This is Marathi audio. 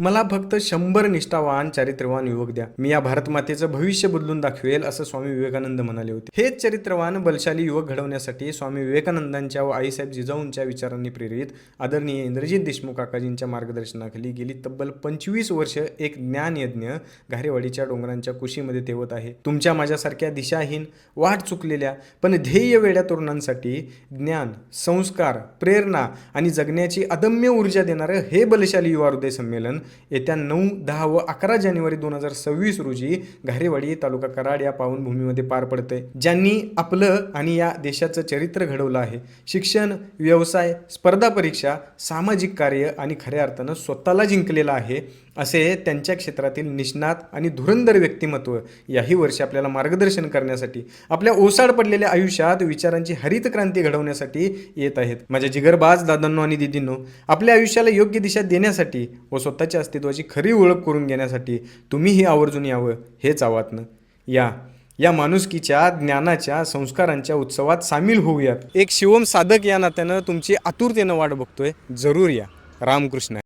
मला फक्त शंभर निष्ठावान चारित्र्यवान युवक द्या. मी या भारतमातेचं भविष्य बदलून दाखवेल असं स्वामी विवेकानंद म्हणाले होते. हेच चरित्रवान बलशाली युवक घडवण्यासाठी स्वामी विवेकानंदांच्या व आईसाहेब जिजाऊंच्या विचारांनी प्रेरित आदरणीय इंद्रजित देशमुख काकाजींच्या मार्गदर्शनाखाली गेली तब्बल पंचवीस वर्ष एक ज्ञान यज्ञ घारेवाडीच्या डोंगरांच्या कुशीमध्ये तेवत आहे. तुमच्या माझ्यासारख्या दिशाहीन वाट चुकलेल्या पण ध्येय वेड्या तरुणांसाठी ज्ञान संस्कार प्रेरणा आणि जगण्याची अदम्य ऊर्जा देणारं हे बलशाली युवा हृदय संमेलन येत्या नऊ दहा व अकरा जानेवारी दोन हजार सव्वीस रोजी घारेवाडी तालुका कराड या पावनभूमीमध्ये पार पडतंय. ज्यांनी आपलं आणि या देशाचं चरित्र घडवलं आहे. शिक्षण व्यवसाय स्पर्धा परीक्षा सामाजिक कार्य आणि खऱ्या अर्थानं स्वतःला जिंकलेलं आहे असे त्यांच्या क्षेत्रातील निष्णात आणि धुरंधर व्यक्तिमत्व याही वर्षी आपल्याला मार्गदर्शन करण्यासाठी आपल्या ओसाड पडलेल्या आयुष्यात विचारांची हरित क्रांती घडवण्यासाठी येत आहेत. माझ्या जिगरबाज दादांनो आणि दिदींनो आपल्या आयुष्याला योग्य दिशा देण्यासाठी व स्वतःच्या अस्तित्वाची खरी ओळख करून घेण्यासाठी तुम्हीही आवर्जून यावं हेच आवाहन. या या माणुसकीच्या ज्ञानाच्या संस्कारांच्या उत्सवात सामील होऊयात. एक शिवम साधक या नात्यानं तुमची आतुरतेनं वाट बघतोय. जरूर या. रामकृष्ण.